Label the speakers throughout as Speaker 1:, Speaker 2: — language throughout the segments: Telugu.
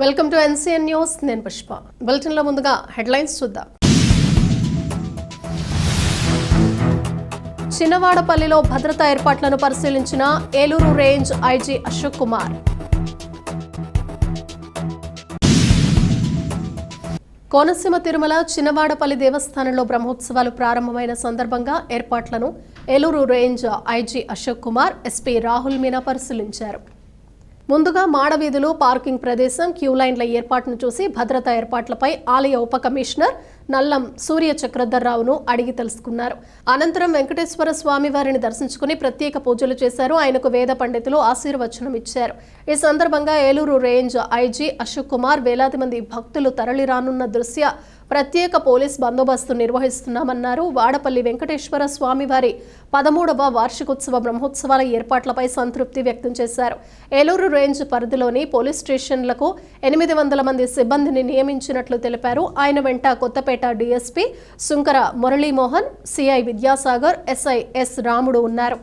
Speaker 1: Welcome to NCN news. నేను పుష్ప. బులెటిన్లో ముందుగా హెడ్లైన్స్ చూద్దాం. చిన్నవాడపల్లిలో భద్రతా ఏర్పాట్లను పరిశీలించిన ఏలూరు రేంజ్ ఐజీ అశోక్ కుమార్. కోనసీమ తిరుమల చిన్నవాడపల్లి దేవస్థానంలో బ్రహ్మోత్సవాలు ప్రారంభమైన సందర్భంగా ఏర్పాట్లను Eluru range IG Ashok Kumar SP Rahul Meena పరిశీలించారు. ముందుగా మాడవీధులు పార్కింగ్ ప్రదేశం క్యూ లైన్ల ఏర్పాటును చూసి భద్రతా ఏర్పాట్లపై ఆలయ ఉప కమిషనర్ నల్లం సూర్య చక్రధర్రావును అడిగి తెలుసుకున్నారు. అనంతరం వెంకటేశ్వర స్వామి వారిని దర్శించుకుని ప్రత్యేక పూజలు చేశారు. ఆయనకు వేద పండితులు ఆశీర్వచనం ఇచ్చారు. ఈ సందర్భంగా ఏలూరు రేంజ్ ఐజీ అశోక్ కుమార్ వేలాది మంది భక్తులు తరలిరానున్న దృశ్య ప్రత్యేక పోలీస్ బందోబస్తు నిర్వహిస్తున్నామన్నారు. వాడపల్లి వెంకటేశ్వర స్వామివారి పదమూడవ వార్షికోత్సవ బ్రహ్మోత్సవాల ఏర్పాట్లపై సంతృప్తి వ్యక్తం చేశారు. ఏలూరు రేంజ్ పరిధిలోని పోలీస్ స్టేషన్లకు ఎనిమిది వందల మంది సిబ్బందిని నియమించినట్లు తెలిపారు. ఆయన వెంట Kothapeta DSP Sunkara Muralimohan CI Vidyasagar SI S Ramudu ఉన్నారు.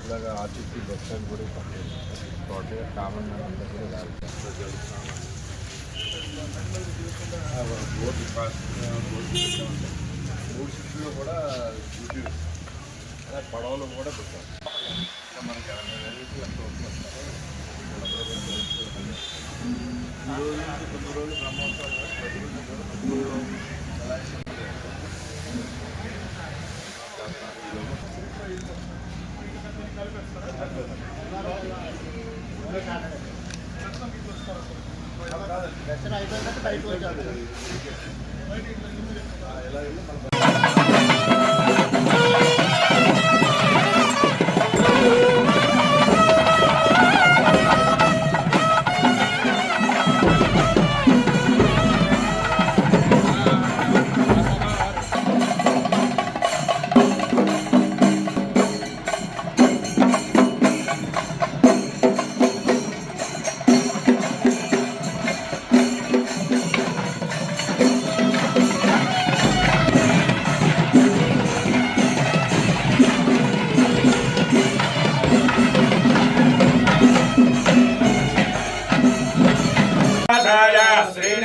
Speaker 2: ఇలాగా ఆర్టీసీ బస్ స్టాండ్ కూడా పట్టేది కామన్ మ్యాన్ అంతా కూడా రాదు బోర్డు మూడు కూడా డ్యూటీ పడవలు కూడా పెట్టాం మనకి ఎంత వస్తుంది లక్ష వరకు వస్తారు ఈ రోజు నుంచి కొన్ని రోజులు బ్రహ్మోత్సవాలు ప్రతి రోజు కూడా ప్రతి రోజు ఎలా అయితే
Speaker 3: శ్రీనివాసాయ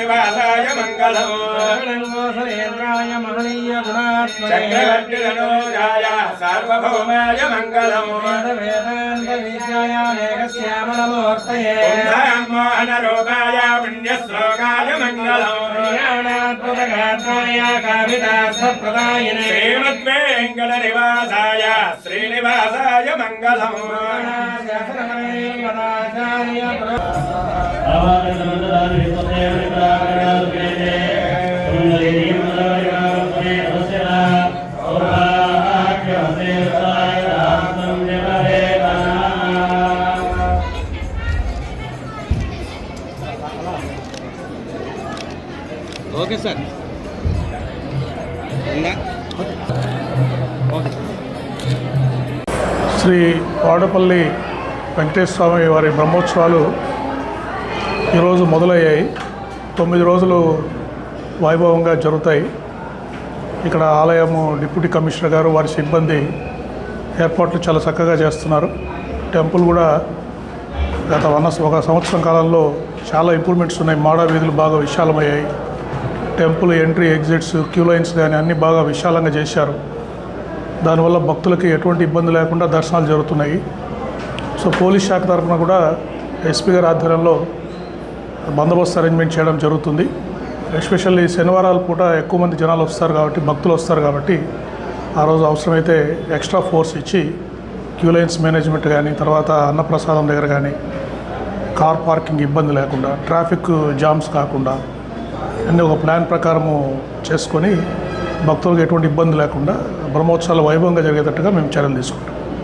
Speaker 3: శ్రీనివాసాయ మంగళం. ేంద్రాయ
Speaker 4: మహనీయ గుణాత్మనే
Speaker 3: చక్రవర్తిధనోజాయ సార్వభౌమాయ మంగళం.
Speaker 4: వేదాంత విద్యాయామేకశ్యామలమూర్తయే
Speaker 3: మోహన రూపాయ పుణ్యశ్లోకాయ మంగళం
Speaker 4: కళ్యాణాద్భుతగాత్రాయ కామితార్థప్రదాయినే
Speaker 3: శ్రీమద్వేంకట నివాసాయ శ్రీనివాసాయ మంగళం
Speaker 5: ఓకే సార్.
Speaker 6: శ్రీ వాడపల్లి వెంకటేశ్వర స్వామి వారి బ్రహ్మోత్సవాలు ఈరోజు మొదలయ్యాయి. తొమ్మిది రోజులు వైభవంగా జరుగుతాయి. ఇక్కడ ఆలయము డిప్యూటీ కమిషనర్ గారు వారి సిబ్బంది ఏర్పాట్లు చాలా చక్కగా చేస్తున్నారు. టెంపుల్ కూడా గత వన్ ఒక సంవత్సరం కాలంలో చాలా ఇంప్రూవ్మెంట్స్ ఉన్నాయి. మాడా వీధులు బాగా విశాలమయ్యాయి. Temple entry exits queue lines కానీ అన్నీ బాగా విశాలంగా చేశారు. దానివల్ల భక్తులకి ఎటువంటి ఇబ్బంది లేకుండా దర్శనాలు జరుగుతున్నాయి. సో పోలీస్ శాఖ తరఫున కూడా ఎస్పీ గారి ఆధ్వర్యంలో బందోబస్తు అరేంజ్మెంట్ చేయడం జరుగుతుంది. ఎస్పెషల్లీ శనివారాల పూట ఎక్కువ మంది జనాలు వస్తారు కాబట్టి భక్తులు వస్తారు కాబట్టి ఆ రోజు అవసరమైతే ఎక్స్ట్రా ఫోర్స్ ఇచ్చి క్యూ లైన్స్ మేనేజ్మెంట్ కానీ తర్వాత అన్నప్రసాదం దగ్గర కానీ కార్ పార్కింగ్ ఇబ్బంది లేకుండా ట్రాఫిక్ జామ్స్ కాకుండా అన్నీ ఒక ప్లాన్ ప్రకారము చేసుకొని భక్తులకు ఎటువంటి ఇబ్బంది లేకుండా బ్రహ్మోత్సవాలు వైభవంగా జరిగేటట్టుగా మేము చర్యలు తీసుకుంటాం.